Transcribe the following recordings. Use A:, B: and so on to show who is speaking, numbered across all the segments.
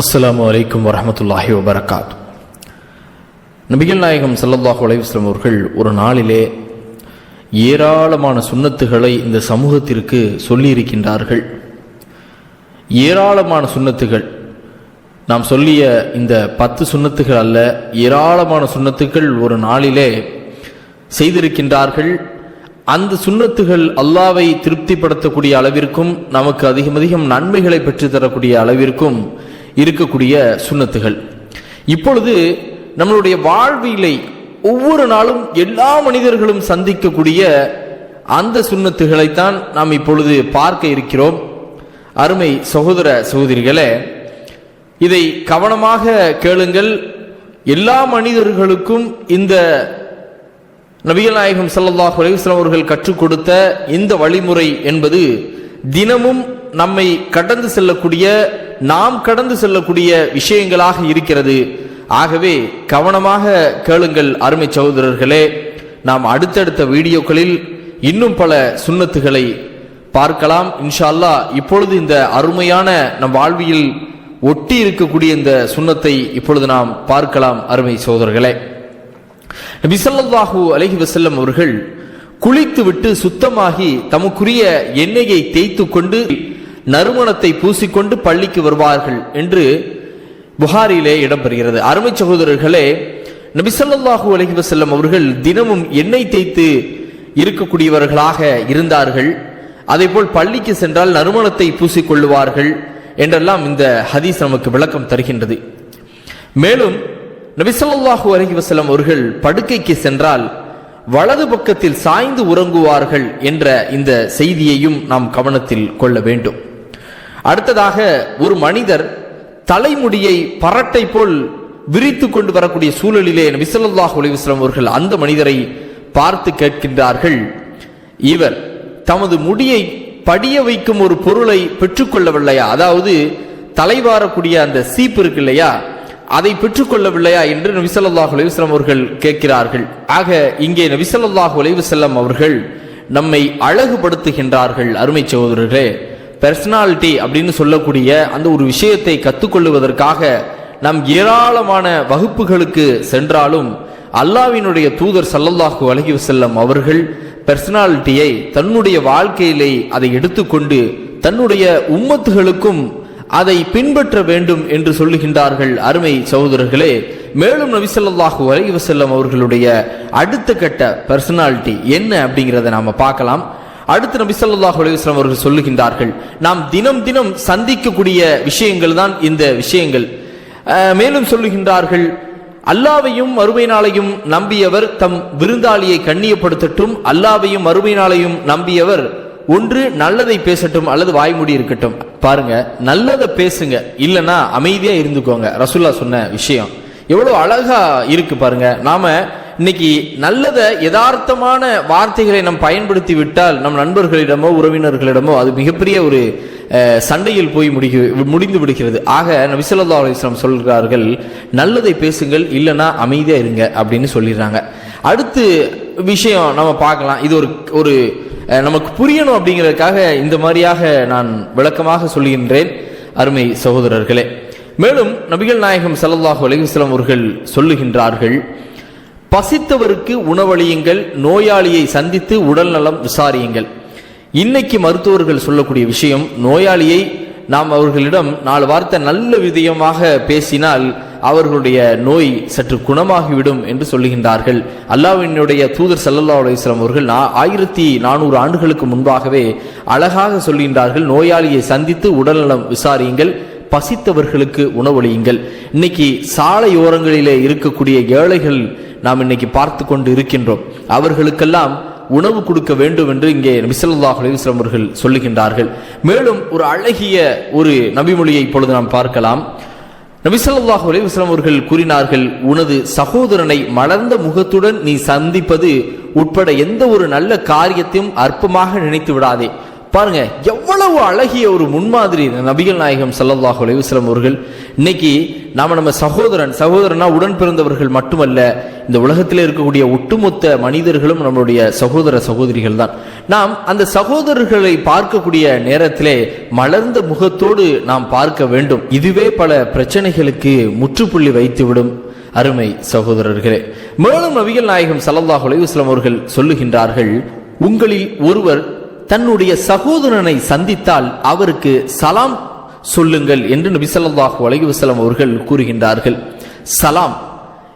A: அஸ்லாம் அலைக்கும் வரமத்துல்லாஹி வபரகாத் நபிகள் நாயகம் சல்லல்லாஹ் அலைஹி அவர்கள் ஒரு நாளிலே ஏராளமான சுன்னத்துகளை இந்த சமூகத்திற்கு சொல்லியிருக்கின்றார்கள். ஏராளமான சுண்ணத்துகள். நாம் சொல்லிய இந்த பத்து சுன்னத்துகள் அல்ல ஏராளமான சுண்ணத்துகள் ஒரு நாளிலே செய்திருக்கின்றார்கள். அந்த சுண்ணத்துகள் அல்லாவை திருப்திப்படுத்தக்கூடிய அளவிற்கும் நமக்கு அதிகம் அதிகம் நன்மைகளை பெற்றுத்தரக்கூடிய அளவிற்கும் இருக்கக்கூடிய சுண்ணத்துகள். இப்பொழுது நம்மளுடைய வாழ்விலை ஒவ்வொரு நாளும் எல்லா மனிதர்களும் சந்திக்கக்கூடிய அந்த சுண்ணத்துகளைத்தான் நாம் இப்பொழுது பார்க்க இருக்கிறோம். அருமை சகோதர சகோதரிகளே இதை கவனமாக கேளுங்கள். எல்லா மனிதர்களுக்கும் இந்த நபிகள் நாயகம் சல்லாஹ் அலிஸ்லாம் அவர்கள் கற்றுக் கொடுத்த இந்த வழிமுறை என்பது தினமும் நம்மை கடந்து செல்லக்கூடிய நாம் கடந்து செல்லக்கூடிய விஷயங்களாக இருக்கிறது. ஆகவே கவனமாக கேளுங்கள் அருமை சகோதரர்களே. நாம் அடுத்தடுத்த வீடியோக்களில் இன்னும் பல சுன்னத்துகளை பார்க்கலாம். இன்ஷா அல்லாஹ் இப்பொழுது இந்த அருமையான நம் வாழ்வியல் ஒட்டி இருக்கக்கூடிய இந்த சுன்னத்தை இப்பொழுது நாம் பார்க்கலாம் அருமை சோதர்களே நபி அலஹி வசல்லம் அவர்கள் குளித்துவிட்டு சுத்தமாகி தமக்குரிய எண்ணெயை தேய்த்து கொண்டு நறுமணத்தை பூசிக்கொண்டு பள்ளிக்கு வருவார்கள் என்று புகாரிலே இடம்பெறுகிறது. அருமை சகோதரர்களே நபிசல்லாஹூ அலஹி வசல்லம் அவர்கள் தினமும் எண்ணெய் தேய்த்து இருக்கக்கூடியவர்களாக இருந்தார்கள். அதேபோல் பள்ளிக்கு சென்றால் நறுமணத்தை பூசிக்கொள்ளுவார்கள் என்றெல்லாம் இந்த ஹதீஸ் நமக்கு விளக்கம் தருகின்றது. மேலும் நபிசல்லாஹூ அலஹி வசல்லம் அவர்கள் படுக்கைக்கு சென்றால் வலது பக்கத்தில் சாய்ந்து உறங்குவார்கள் என்ற இந்த செய்தியையும் நாம் கவனத்தில் கொள்ள வேண்டும். அடுத்ததாக ஒரு மனிதர் தலைமுடியை பரட்டை போல் விரித்து கொண்டு வரக்கூடிய சூழலிலே நபிசல்லாஹு அலி அவர்கள் அந்த மனிதரை பார்த்து கேட்கின்றார்கள். இவர் தமது முடியை படிய வைக்கும் ஒரு பொருளை பெற்றுக்கொள்ளவில்லையா? அதாவது தலைவாரக்கூடிய அந்த சீப்பு இருக்கு இல்லையா? அதை பெற்றுக்கொள்ளவில்லையா என்று நபிசல்லாஹ் அலைவசல்லம் அவர்கள் கேட்கிறார்கள். ஆக இங்கே நபிசல்லாஹ் அலைவசல்லம் அவர்கள் நம்மை அழகுபடுத்துகின்றார்கள். அருமை சகோதரர்களே பர்சனாலிட்டி அப்படின்னு சொல்லக்கூடிய அந்த ஒரு விஷயத்தை கற்றுக்கொள்ளுவதற்காக நம் ஏராளமான வகுப்புகளுக்கு சென்றாலும் அல்லாவினுடைய தூதர் சல்லல்லாஹு அலஹி செல்லம் அவர்கள் பர்சனாலிட்டியை தன்னுடைய வாழ்க்கையிலே அதை எடுத்துக்கொண்டு தன்னுடைய உம்மத்துகளுக்கும் அதை பின்பற்ற வேண்டும் என்று சொல்லுகின்றார்கள் அருமை சகோதரர்களே. மேலும் நபிசல்லாஹு அலி வசல்லம் அவர்களுடைய அடுத்த கட்ட பர்சனாலிட்டி என்ன அப்படிங்கிறத நாம பார்க்கலாம். அடுத்து நபி சொல்லாஹ் அலையுஸ்லாம் அவர்கள் சொல்லுகின்றார்கள் நாம் தினம் தினம் சந்திக்கக்கூடிய விஷயங்கள் தான் இந்த விஷயங்கள். மேலும் சொல்லுகின்றார்கள் அல்லாவையும் மறுமை நாளையும் நம்பியவர் தம் விருந்தாளியை கண்ணியப்படுத்தட்டும் அல்லாவையும் மறுமை நாளையும் நம்பியவர் ஒன்று நல்லதை பேசட்டும் அல்லது வாய்மூடி இருக்கட்டும். பாருங்க நல்லதை பேசுங்க இல்லைன்னா அமைதியா இருந்துக்கோங்க. ரசுல்லா சொன்ன விஷயம். எவ்வளவு அழகா இருக்கு பாருங்க. நாம இன்னைக்கு நல்லத யதார்த்தமான வார்த்தைகளை நம் பயன்படுத்தி விட்டால் நம் நண்பர்களிடமோ உறவினர்களிடமோ அது மிகப்பெரிய ஒரு சண்டையில் போய் முடிக்க முடிந்து விடுகிறது. ஆக நபிசல்லா அலிஸ்லாம் சொல்கிறார்கள் நல்லதை பேசுங்கள் இல்லைன்னா அமைதியாக இருங்க அப்படின்னு சொல்லிடுறாங்க. அடுத்து விஷயம் நம்ம பார்க்கலாம். இது ஒரு ஒரு நமக்கு புரியணும் அப்படிங்கிறதுக்காக இந்த மாதிரியாக நான் விளக்கமாக சொல்லுகின்றேன் அருமை சகோதரர்களே. மேலும் நபிகள் நாயகம் சல்லாஹூ அலிவஸ்லாம் அவர்கள் சொல்லுகின்றார்கள் பசித்தவருக்கு உணவளியுங்கள் நோயாளியை சந்தித்து உடல் நலம் விசாரியுங்கள். இன்னைக்கு மருத்துவர்கள் சொல்லக்கூடிய விஷயம் நோயாளியை நாம் அவர்களிடம் நாலு வார்த்தை நல்ல விதயமாக பேசினால் அவர்களுடைய நோய் சற்று குணமாகிவிடும் என்று சொல்லுகின்றார்கள். அல்லாவினுடைய தூதர் சல்லல்லா அலுவலாம் அவர்கள் ஆயிரத்தி நானூறு ஆண்டுகளுக்கு முன்பாகவே அழகாக சொல்கின்றார்கள் நோயாளியை சந்தித்து உடல்நலம் விசாரியுங்கள் பசித்தவர்களுக்கு உணவளியுங்கள். இன்னைக்கு சாலையோரங்களிலே இருக்கக்கூடிய ஏழைகள் நாம் இன்னைக்கு பார்த்து கொண்டு இருக்கின்றோம் அவர்களுக்கெல்லாம் உணவு கொடுக்க வேண்டும் என்று இங்கே நபிசல்லாஹ் அலிஸ்லாம் அவர்கள் சொல்லுகின்றார்கள். மேலும் ஒரு அழகிய ஒரு நபிமொழியை இப்பொழுது நாம் பார்க்கலாம். நபிசல்லாஹு அலிவஸ்லாம் அவர்கள் கூறினார்கள் உனது சகோதரனை மலர்ந்த முகத்துடன் நீ சந்திப்பது உட்பட எந்த ஒரு நல்ல காரியத்தையும் அற்பமாக நினைத்து விடாதே. பாருங்க எவ்வளவு அழகிய ஒரு முன்மாதிரி நபிகள் நாயகம் சல்லல்லாஹ் அலையுஸ்லம் அவர்கள். இன்னைக்கு நாம நம்ம சகோதரன் சகோதரனா உடன் பிறந்தவர்கள் மட்டுமல்ல இந்த உலகத்தில் இருக்கக்கூடிய ஒட்டுமொத்த மனிதர்களும் நம்மளுடைய சகோதர சகோதரிகள் தான். நாம் அந்த சகோதரர்களை பார்க்கக்கூடிய நேரத்திலே மலர்ந்த முகத்தோடு நாம் பார்க்க வேண்டும். இதுவே பல பிரச்சனைகளுக்கு முற்றுப்புள்ளி வைத்துவிடும் அருமை சகோதரர்களே. மேலும் நபிகள் நாயகம் சல்லல்லாஹ் அலையுஸ்லம் அவர்கள் சொல்லுகின்றார்கள் உங்களில் ஒருவர் தன்னுடைய சகோதரனை சந்தித்தால் அவருக்கு சலாம் சொல்லுங்கள் என்று நபி சொல்லாஹு அலைஹி அவர்கள் கூறுகின்றார்கள். சலாம்.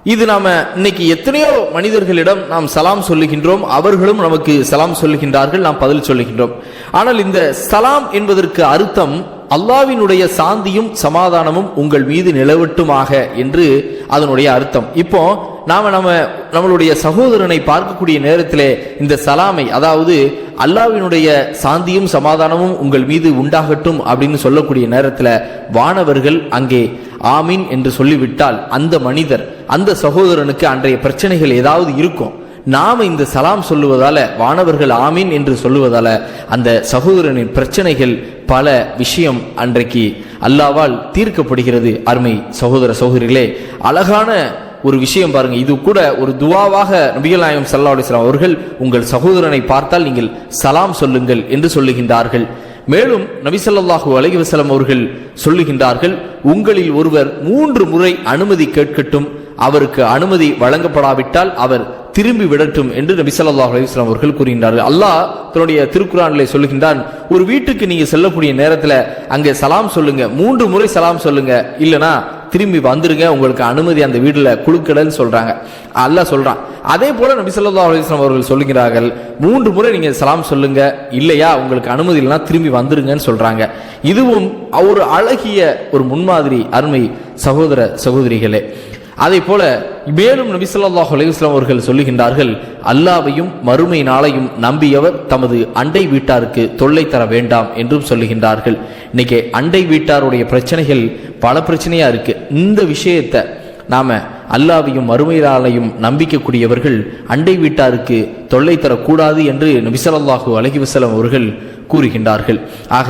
A: இது நாம் இன்னைக்கு எத்தனையோ மனிதர்களிடம் நாம் சலாம் சொல்லுகின்றோம். அவர்களும் நமக்கு சலாம் சொல்லுகின்றார்கள். நாம் பதில் சொல்லுகின்றோம். ஆனால் இந்த சலாம் என்பதற்கு அர்த்தம் அல்லாவினுடைய சாந்தியும் சமாதானமும் உங்கள் மீது நிலவட்டுமாக என்று அதனுடைய அர்த்தம். இப்போ நாம நம்ம நம்மளுடைய சகோதரனை பார்க்கக்கூடிய நேரத்தில் இந்த சலாமை அதாவது அல்லாவினுடைய சாந்தியும் சமாதானமும் உங்கள் மீது உண்டாகட்டும் அப்படின்னு சொல்லக்கூடிய நேரத்தில் வானவர்கள் அங்கே ஆமீன் என்று சொல்லிவிட்டால் அந்த மனிதர் அந்த சகோதரனுக்கு அன்றைய பிரச்சனைகள் ஏதாவது இருக்கும். நாம் இந்த சலாம் சொல்லுவதால வானவர்கள் ஆமீன் என்று சொல்லுவதால அந்த சகோதரனின் பிரச்சனைகள் பல விஷயம் அன்றைக்கு அல்லாவால் தீர்க்கப்படுகிறது. அருமை சகோதர சகோதரிகளே அழகான ஒரு விஷயம் பாருங்க. இது கூட ஒரு துவாவாக நபிகள் நாயகம் சல்லா அலிஸ்லாம் அவர்கள் உங்கள் சகோதரனை பார்த்தால் நீங்கள் சலாம் சொல்லுங்கள் என்று சொல்லுகின்றார்கள். மேலும் நபிசல்லாஹூ ஸல்லல்லாஹு அவர்கள் சொல்லுகின்றார்கள் உங்களில் ஒருவர் மூன்று முறை அனுமதி கேட்கட்டும். அவருக்கு அனுமதி வழங்கப்படாவிட்டால் அவர் திரும்பி விடட்டும் என்று நபி ஸல்லல்லாஹு அலிஸ்லாம் அவர்கள் கூறுகின்றார்கள். அல்லாஹ் தன்னுடைய திருக்குறானிலே சொல்லுகின்றான் ஒரு வீட்டுக்கு நீங்க செல்லக்கூடிய நேரத்தில் அங்கே சலாம் சொல்லுங்க மூன்று முறை சலாம் சொல்லுங்க இல்லனா திரும்பி வந்துருங்க உங்களுக்கு அனுமதி அந்த வீட்டில் குழுக்கடன்னு சொல்றாங்க. அல்லாஹ் சொல்றான். அதே போல நபி சொல்லா அலுவலாம் அவர்கள் சொல்லுகிறார்கள் மூன்று முறை நீங்க சலாம் சொல்லுங்க இல்லையா உங்களுக்கு அனுமதி இல்லைனா திரும்பி வந்துருங்கன்னு சொல்றாங்க. இதுவும் ஒரு அழகிய ஒரு முன்மாதிரி அருமை சகோதர சகோதரிகளே. அதே போல மேலும் நபிசல்லாஹ் ஸல்லல்லாஹு அவர்கள் சொல்லுகின்றார்கள் அல்லாவையும் மறுமை நாளையும் நம்பியவர் தமது அண்டை வீட்டாருக்கு தொல்லை தர வேண்டாம் என்றும் சொல்லுகின்றார்கள். இன்னைக்கு அண்டை வீட்டாருடைய பிரச்சனைகள் பல பிரச்சனையா இருக்கு. இந்த விஷயத்தை நாம அல்லாவையும் மறுமையாலையும் நம்பிக்கக்கூடியவர்கள் அண்டை வீட்டாருக்கு தொல்லை தரக்கூடாது என்று நபி அலஹி வசலம் அவர்கள் கூறுகின்றார்கள். ஆக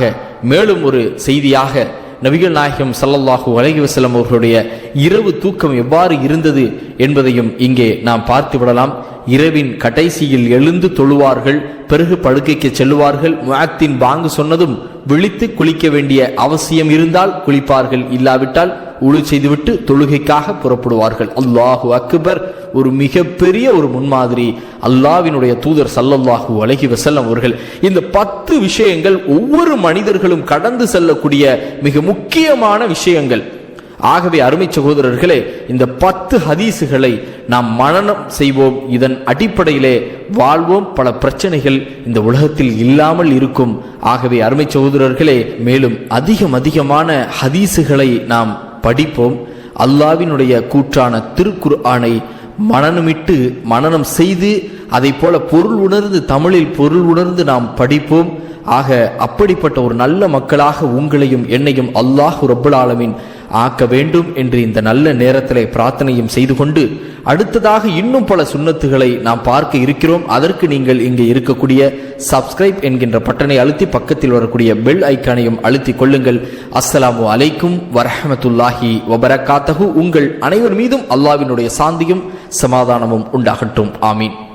A: மேலும் ஒரு செய்தியாக நபிகள் நாயகம் சல்லல்லாஹூ அலஹி வசலம் அவர்களுடைய இரவு தூக்கம் எவ்வாறு இருந்தது என்பதையும் இங்கே நாம் பார்த்து விடலாம். இரவின் கடைசியில் எழுந்து தொழுவார்கள் பிறகு படுக்கைக்கு செல்லுவார்கள். முகத்தின் பாங்கு சொன்னதும் விழித்து குளிக்க வேண்டிய அவசியம் இருந்தால் குளிப்பார்கள் இல்லாவிட்டால் உழு செய்துவிட்டு தொழுகைக்காக புறப்படுவார்கள். அல்லாஹு அக்பர் ஒரு மிகப்பெரிய ஒரு முன்மாதிரி. அல்லாவினுடைய தூதர் சல்லல்லாஹு அலைஹி வசல்லம் அவர்கள். இந்த பத்து விஷயங்கள் ஒவ்வொரு மனிதர்களும் கடந்து செல்லக்கூடிய மிக முக்கியமான விஷயங்கள். ஆகவே அருமை சகோதரர்களே இந்த பத்து ஹதீசுகளை நாம் மனனம் செய்வோம். இதன் அடிப்படையிலே வாழ்வோம். பல பிரச்சனைகள் இந்த உலகத்தில் இல்லாமல் இருக்கும். ஆகவே அருமை சகோதரர்களே மேலும் அதிகம் அதிகமான ஹதீசுகளை நாம் படிப்போம். அல்லாவினுடைய கூற்றான திருக்குர் ஆணை மனனமிட்டு மனனம் செய்து அதை போல பொருள் உணர்ந்து தமிழில் பொருள் உணர்ந்து நாம் படிப்போம். ஆக அப்படிப்பட்ட ஒரு நல்ல மக்களாக உங்களையும் என்னையும் அல்லாஹ் ரொப்பலாலமின் ஆக்க வேண்டும் என்று இந்த நல்ல நேரத்திலே பிரார்த்தனையும் செய்து கொண்டு அடுத்ததாக இன்னும் பல சுண்ணத்துகளை நாம் பார்க்க இருக்கிறோம். அதற்கு நீங்கள் இங்கே இருக்கக்கூடிய சப்ஸ்கிரைப் என்கின்ற பட்டனை அழுத்தி பக்கத்தில் வரக்கூடிய பெல் ஐக்கானையும் அழுத்திக் கொள்ளுங்கள். அஸ்ஸலாமு அலைக்கும் வரஹமத்துல்லாஹி வபரகாத்தகு உங்கள் அனைவர் மீதும் அல்லாவினுடைய சாந்தியும் சமாதானமும் உண்டாகட்டும். ஆமீன்.